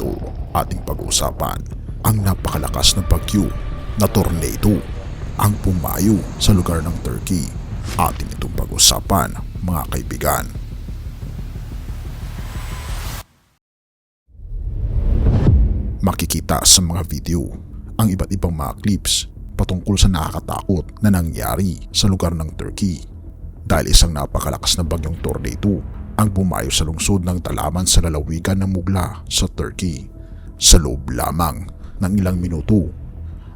ito ating pag-uusapan ang napakalakas na bagyo na tornado ang pumayo sa lugar ng Turkey. Ating itong pag-usapan mga kaibigan. Makikita sa mga video ang iba't ibang mga clips patungkol sa nakakatakot na nangyari sa lugar ng Turkey dahil isang napakalakas na bagyong tornado ang bumayo sa lungsod ng Talaman sa lalawigan ng Mugla sa Turkey. Sa loob lamang ng ilang minuto,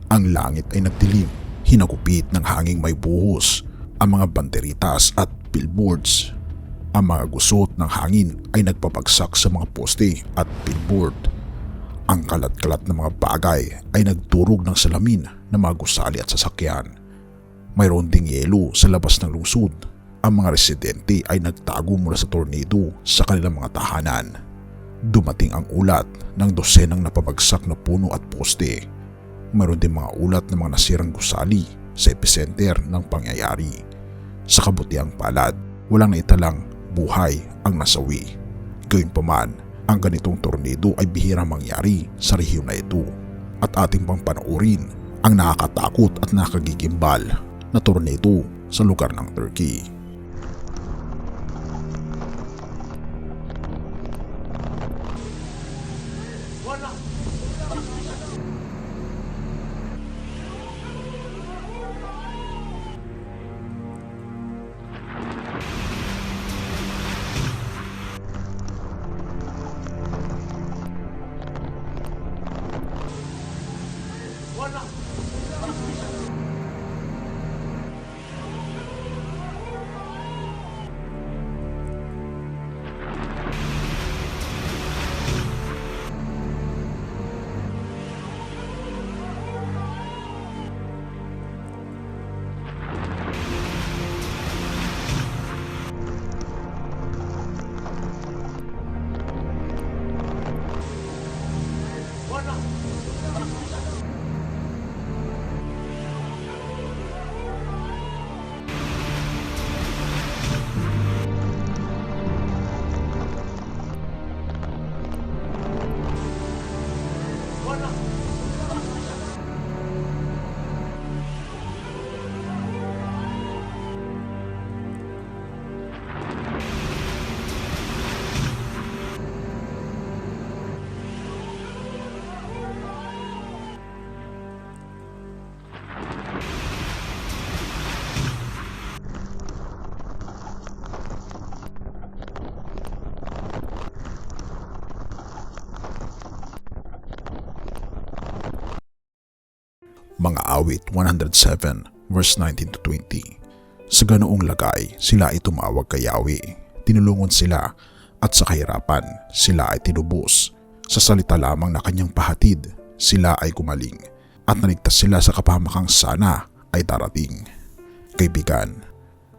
ang langit ay nagdilim, hinagupit ng hanging may buhos, ang mga banderitas at billboards. Ang mga gusot ng hangin ay nagpapagsak sa mga poste at billboard. Ang kalat-kalat na mga bagay ay nagturog ng salamin ng mga gusali at sasakyan. Mayroon ding yelo sa labas ng lungsod. Ang mga residente ay nagtago mula sa tornado sa kanilang mga tahanan. Dumating ang ulat ng dosenang napabagsak na puno at poste. Mayroon din mga ulat ng mga nasirang gusali sa epicenter ng pangyayari. Sa kabutiang palad, walang naitalang buhay ang nasawi. Gayunpaman, ang ganitong tornado ay bihirang mangyari sa rehiyon na ito at ating pang panoorin ang nakakatakot at nakagigimbal na tornado sa lugar ng Turkey. Awit 107 verse 19 to 20. Sa ganoong lagay, sila ay tumawag kay Yahweh. Tinulungan sila at sa kahirapan, sila ay tinubos. Sa salita lamang na kanyang pahatid, sila ay gumaling at naligtas sila sa kapamakang sana ay darating. Kaibigan,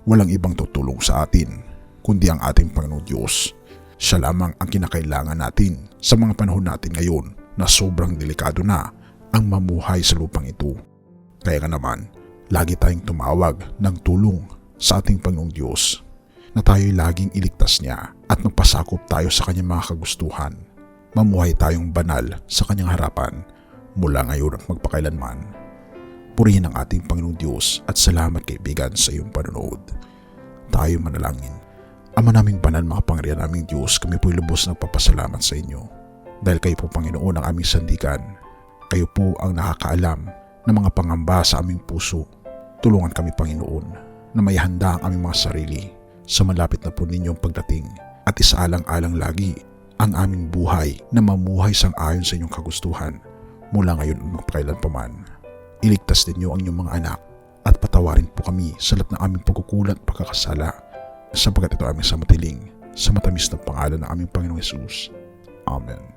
walang ibang tutulong sa atin kundi ang ating Panginoon Diyos. Siya lamang ang kinakailangan natin sa mga panahon natin ngayon na sobrang delikado na ang mamuhay sa lupang ito. Kaya nga naman, lagi tayong tumawag ng tulong sa ating Panginoong Diyos na tayo'y laging iligtas niya at magpasakop tayo sa kanyang mga kagustuhan. Mamuhay tayong banal sa kanyang harapan mula ngayon at magpakailanman. Purihin ang ating Panginoong Diyos at salamat kaibigan sa iyong panonood. Tayo manalangin. Ama naming banal mga pangriyan naming Diyos, kami po'y lubos na papasalamat sa inyo. Dahil kayo po Panginoon ang aming sandigan. Kayo po ang nakakaalam ng mga pangamba sa aming puso. Tulungan kami Panginoon na may handa ang aming mga sarili sa malapit na po ninyong pagdating at isaalang-alang lagi ang aming buhay na mamuhay sang ayon sa inyong kagustuhan mula ngayon at magpakailan pa man. Iligtas ninyo ang inyong mga anak at patawarin po kami sa lahat ng aming pagkukulat at pagkakasala sapagkat ito aming samatiling sa matamis na pangalan ng aming Panginoong Yesus. Amen.